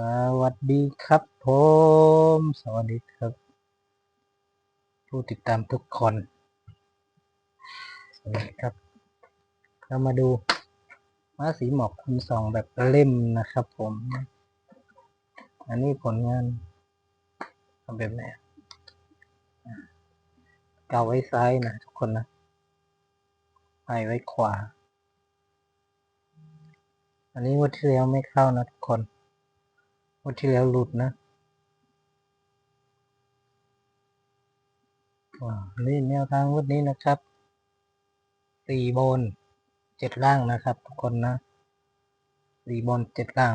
สวัสดีครับผม สวัสดีครับ ผู้ติดตามทุกคน สวัสดีครับ เรามาดูม้าสีหมอกคุณสองแบบเล่มนะครับผม อันนี้ผลงานทำแบบไหนอะอ่าเกาไว้ซ้ายนะทุกคนนะไปไว้ขวา อันนี้วันที่แล้วไม่เข้านะทุกคน วันที่แล้วหลุดนะอ่านี่แนวทางงวันนี้นะครับสี่บนเจ็ดล่างนะครับทุกคนนะสี่บนเจ็ดล่าง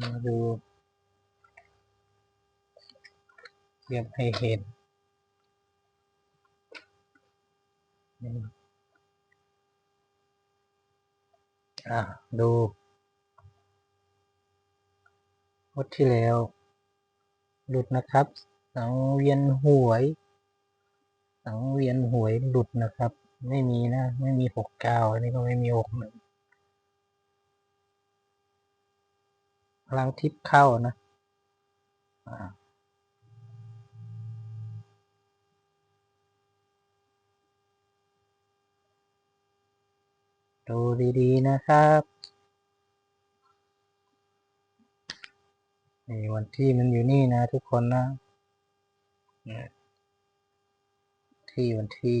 มาดูียบให้เห็นอะดูวัดที่แล้ว หลุดนะครับ สังเวียนหวย สังเวียนหวยหลุดนะครับ ไม่มีนะ ไม่มีหกเก้าอันนี้ก็ไม่มีหกหนึ่งพลังทิพย์เข้านะ อ่า ดูดีๆนะครับนี่วันที่มันอยู่นี่นะทุกคนนะเนี่ยที่วันที่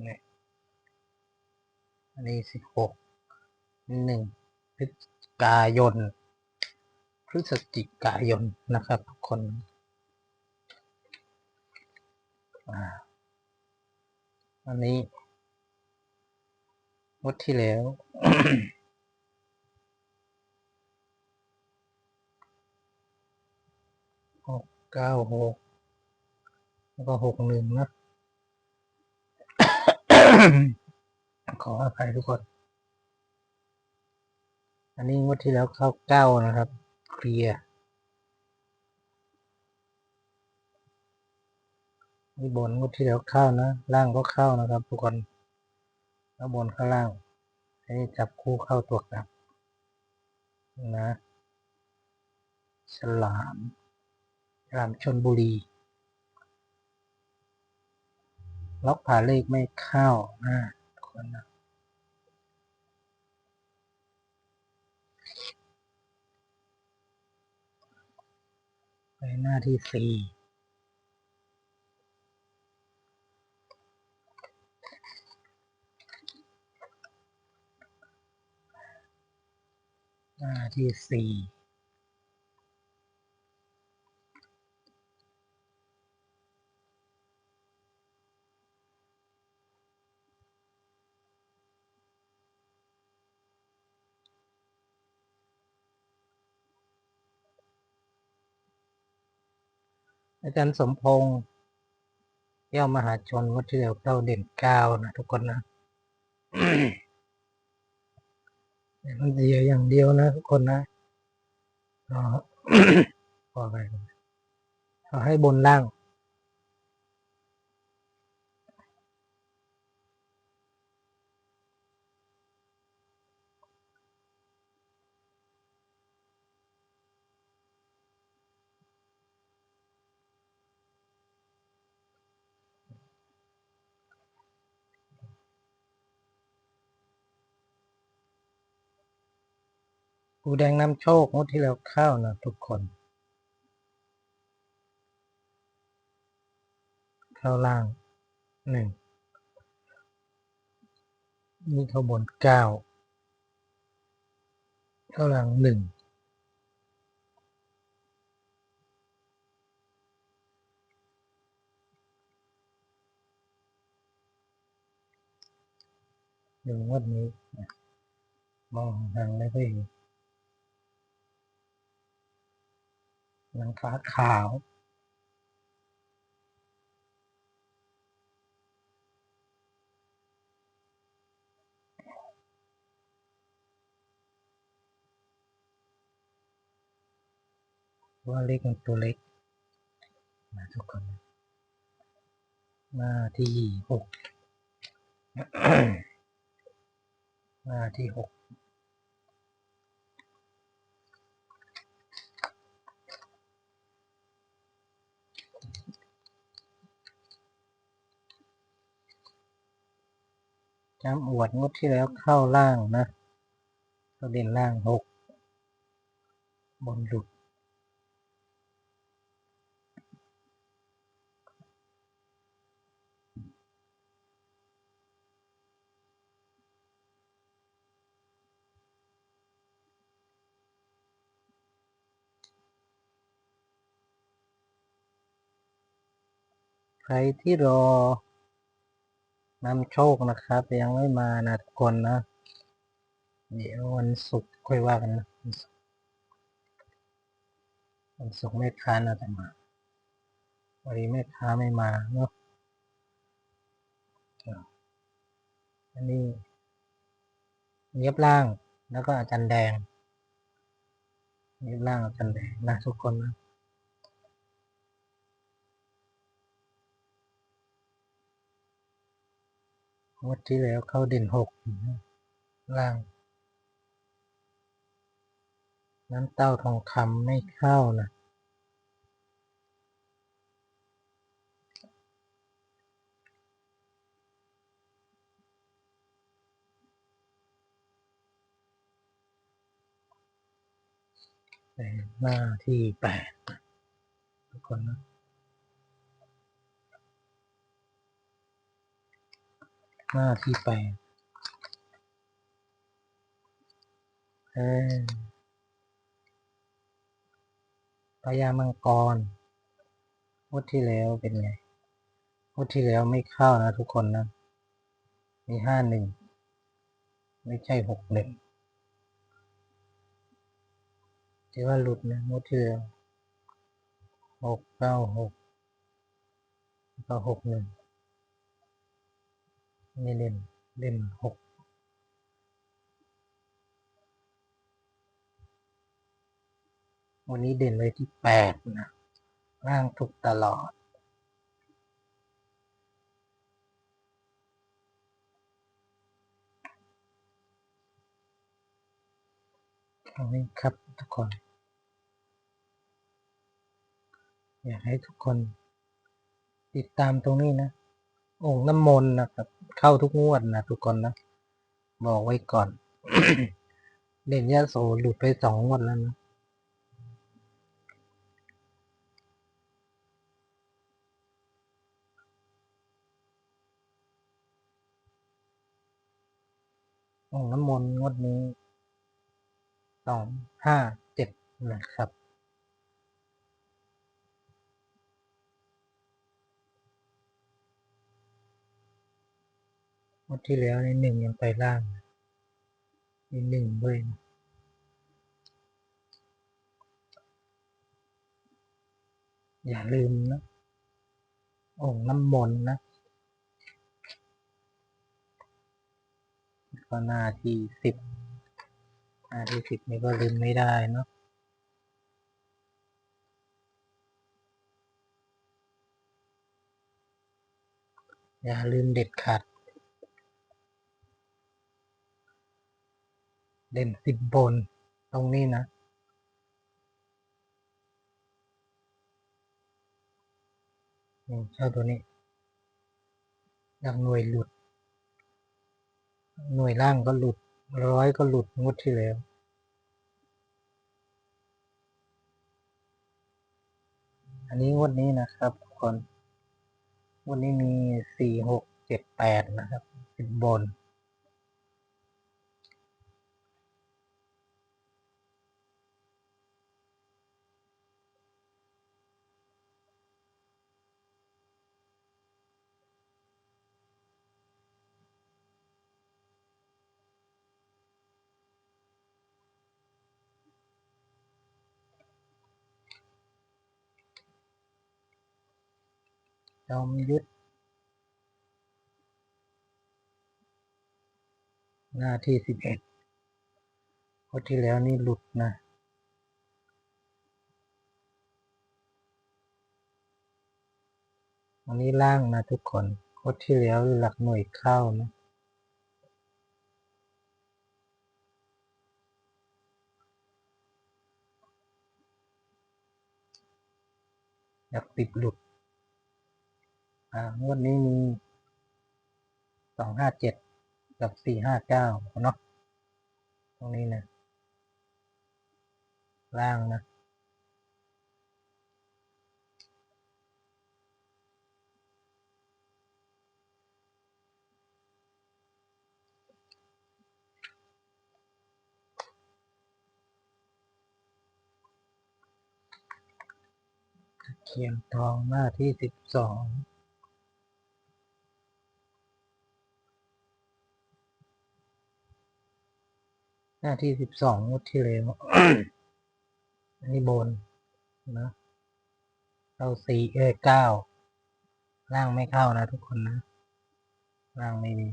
เนี่ยอันนี้สิบหกหนึ่งพฤศจิกายน พฤศจิกายนนะครับทุกคนอ่าอันนี้ งวดที่แล้ว หกเก้าหก แล้วก็หกหนึ่งนะ ขออภัยทุกคน อันนี้งวดที่แล้วเข้าเก้านะครับ เคลียร์นี่บนงวดที่แล้วเข้านะ ล่างก็เข้านะครับทุกคน แล้วบนข้างล่างอันนี้จับคู่เข้าตัวกลับนะฉลามฉลามชนบุรี ล็อกผ่าเลขไม่เข้านะทุกคนนะไปหน้าที่สี่ หน้าที่สี่อาจารย์สมพงษ์แก้วมหาชนวัดเดียวเข้าเด่นเก้านะทุกคนนะ มันเดียวอย่างเดียวนะทุกคนนะก็พอไปขอให้บนล่าง กูแดงนำโชคงวดที่แล้วเข้านะทุกคน เข้าล่างหนึ่งนี่เข้าบนเก้าเข้าล่างหนึ่งดูงวดนี้มองทางไม่ค่อยเห็น หลังฟ้าขาว ว่าเลขมันตัวเล็กนะทุกคนหน้าที่หกหน้าที่หก จำอวดงดที่แล้วเข้าล่างนะเข้าเด่นล่างหกบนหลุด ใครที่รอ นำโชคนะครับ ยังไม่มานะทุกคนนะ เดี๋ยววันศุกร์ค่อยว่ากันนะวันศุกร์แม่ค้าน่าจะมาวันนี้แม่ค้าไม่มาเนาะอะอันนี้เย็บล่างแล้วก็อาจารย์แดงเย็บล่างอาจารย์แดงนะทุกคนนะ งวดที่แล้วเข้าเด่นหกล่าง น้ำเต้าทองคำไม่เข้านะเป็นหน้าที่แปดนะทุกคนนะ หน้าที่แปดเออพญามังกรวดที่แล้วเป็นไงวดที่แล้วไม่เข้านะทุกคนนะ มีห้าหนึ่ง ไม่ใช่หกหนึ่งถือว่าหลุดนะงวดที่แล้วหกเก้าหกแล้วก็หกหนึ่ง นี่เล่น เล่นหกวันนี้เด่นเลยที่แปดนะร่างทุกตลอดเอานี้ครับทุกคน อยากให้ทุกคนติดตามตรงนี้นะ อ่งน้ำมนต์นะครับ เข้าทุกงวดนะทุกคนนะ บอกไว้ก่อน เด่นยาโสหลุดไปสองงวดแล้วนะโอ่งน้ำมนต์งวดนี้สองห้าเจ็ดนะครับ งวดที่แล้วในหนึ่งยังไปล่างมีหนึ่งด้วยนะอย่าลืมนะโอ่งน้ำมนต์นะก็หน้าที่สิบหน้าที่สิบนี่ก็ลืมไม่ได้เนาะอย่าลืมเด็ดขาด เด่นสิบบนตรงนี้นะเช่าตัวนี้ดังหน่วยหลุด หน่วยล่างก็หลุด ร้อยก็หลุดงวดที่แล้วอันนี้งวดนี้นะครับทุกคนงวดนี้มีสี่หกเจ็ดแปดนะครับสิบบน จอมยุทธหน้าที่สิบเอ็ดคนที่แล้วนี่หลุดนะหอันนี้ล่างนะทุกคนงวดที่แล้วหลักหน่วยเข้านะ อยากติดหลุด งวดนี้มีสองห้าเจ็ดกับสี่ห้าเก้าเนาะตรงนี้นะล่างนะเขียนทองหน้าที่สิบสอง หน้าที่สิบสองงวดที่แล้วอันนี้บนนะเข้าสี่เอเก้าล่างไม่เข้านะทุกคนนะล่างไม่มี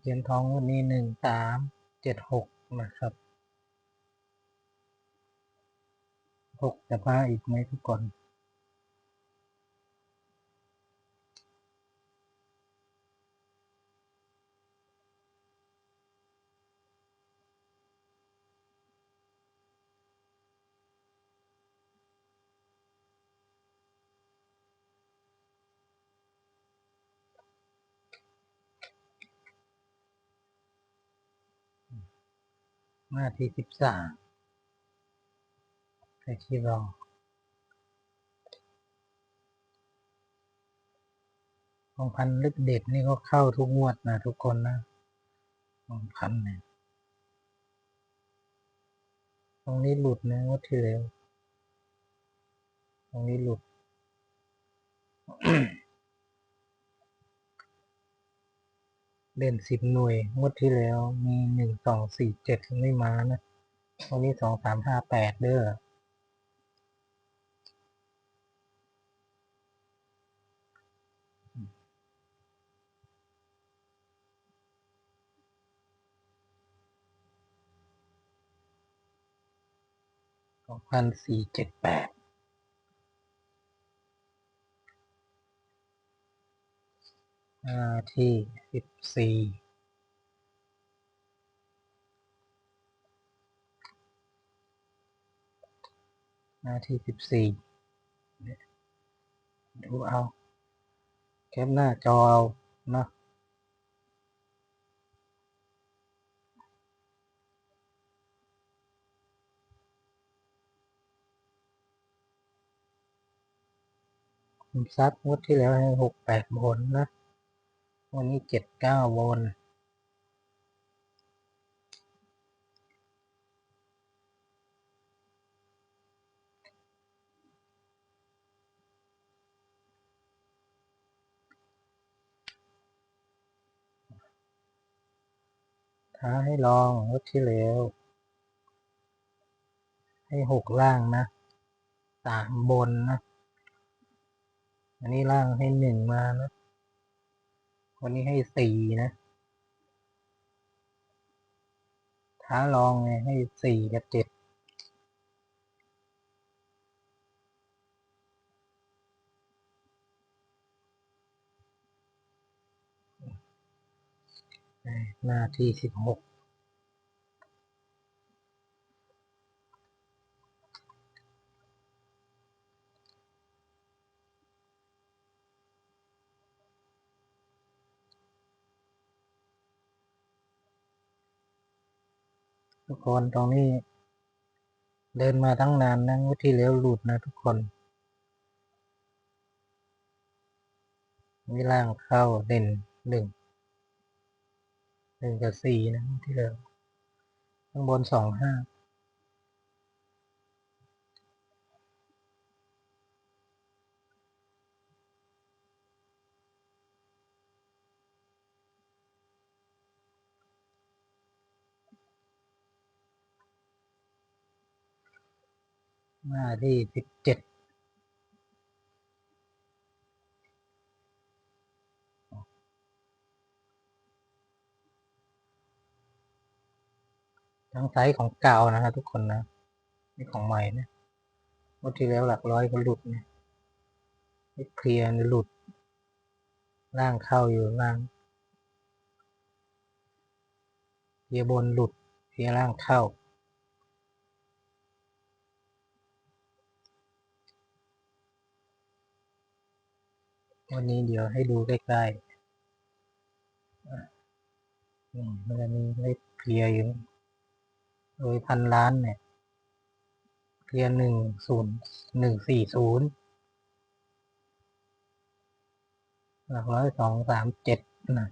เขียนท้องวันนี้หนึ่งสามเจ็ดหกนะครับหกจะมาอีกไหมทุกคน หน้าที่สิบสามใครที่รอของพันลึกเด็ดนี่ก็เข้าทุกงวดนะทุกคนนะของพันเนี่ยตรงนี้หลุดนะงวดที่แล้วตรงนี้หลุด เล่นสิบหน่วยงวดที่แล้วมีหนึ่งสองสี่เจ็ดไม่มานะตรงนี้สองสามห้าแปดเด้อสองพันสี่เจ็ดแปด หน้าที่สิบสี่หน้าที่สิบสี่ดูเอาแคปหน้าจอเอาเนาะผมซัดงวดที่แล้วให้หกแปดบนนะ วันนี้เจ็ดเก้าบนท้าให้ลองงวดที่แล้วให้หกล่างนะสามบนนะ อันนี้ล่างให้หนึ่งมานะ วันนี้ให้สี่นะ ท้าลองไงให้สี่กับเจ็ดหน้าที่สิบหก ทุกคนตรงนี้ เดินมาตั้งนานนะงวดที่แล้วหลุดนะทุกคนมีล่างเข้าเด่นหนึ่งหนึ่งกับสี่นะงที่แล้วข้างบนสองห้า หน้าที่สิบเจ็ดทั้งไซส์ของเก่านะครับทุกคนนะนี่ของใหม่นะงวดที่แล้วหลักร้อยก็หลุดนะไม่เคลียร์นหลุด ล่างเข้าอยู่ล่างเคลียร์บนหลุดเคลียร์ล่างเข้า วันนี้เดี๋ยวให้ดูใกล้ๆอะอืมันจะมีเลขเคลียร์อยู่โดยพันล้านเนี่ยเคลียร์หนึ่งศูนย์หนึ่งสี่ศูนย์หลักร้อยสองสามเจ็ดนะ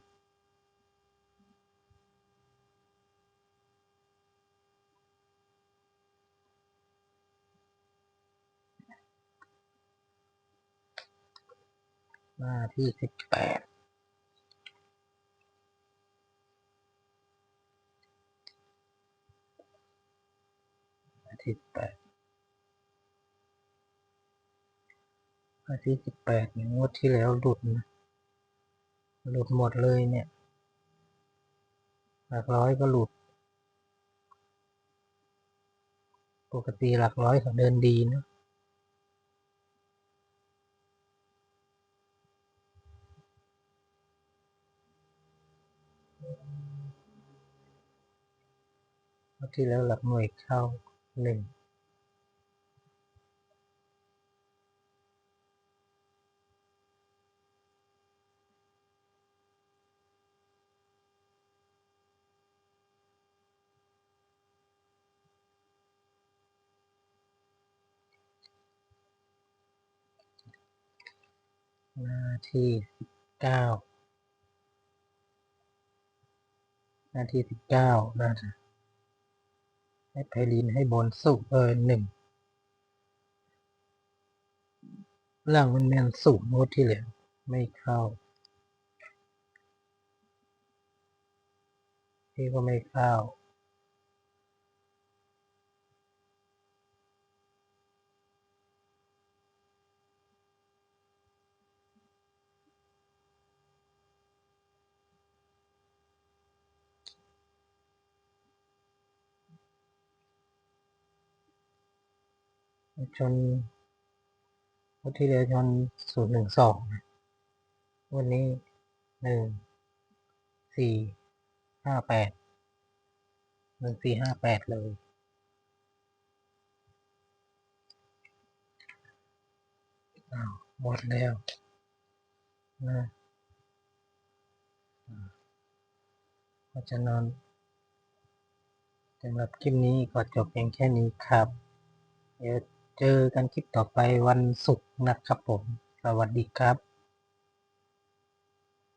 หน้าที่สิบแปดอาทิตย์แปดอาทิตย์สิบแปดเนี่ยงวดที่แล้วหลุดนะหลุดหมดเลยเนี่ยหลักร้อยก็หลุด ปกติหลักร้อยเขาเดินดีนะ งวดที่แล้วหลักหน่วยเข้าหนึ่งหน้าที่สิบเก้าหน้าที่สิบเก้าน่าจะ ให้ไพลินให้บนสุเออหนึ่งล่างมันแมนสูงงวดที่เหลือไม่เข้าที่ก็ไม่เข้า ชนวันที่แล้วชนศูนย์หนึ่งสองวันนี้หนึ่งสี่ห้าแปดหนึ่งสี่ห้าแปดเลย หมดแล้วนะเพราะฉะนั้นสำหรับคลิปนี้ก็จบเพียงแค่นี้ครับเดี๋ยว เจอกันคลิปต่อไปวันศุกร์นะครับผม สวัสดีครับ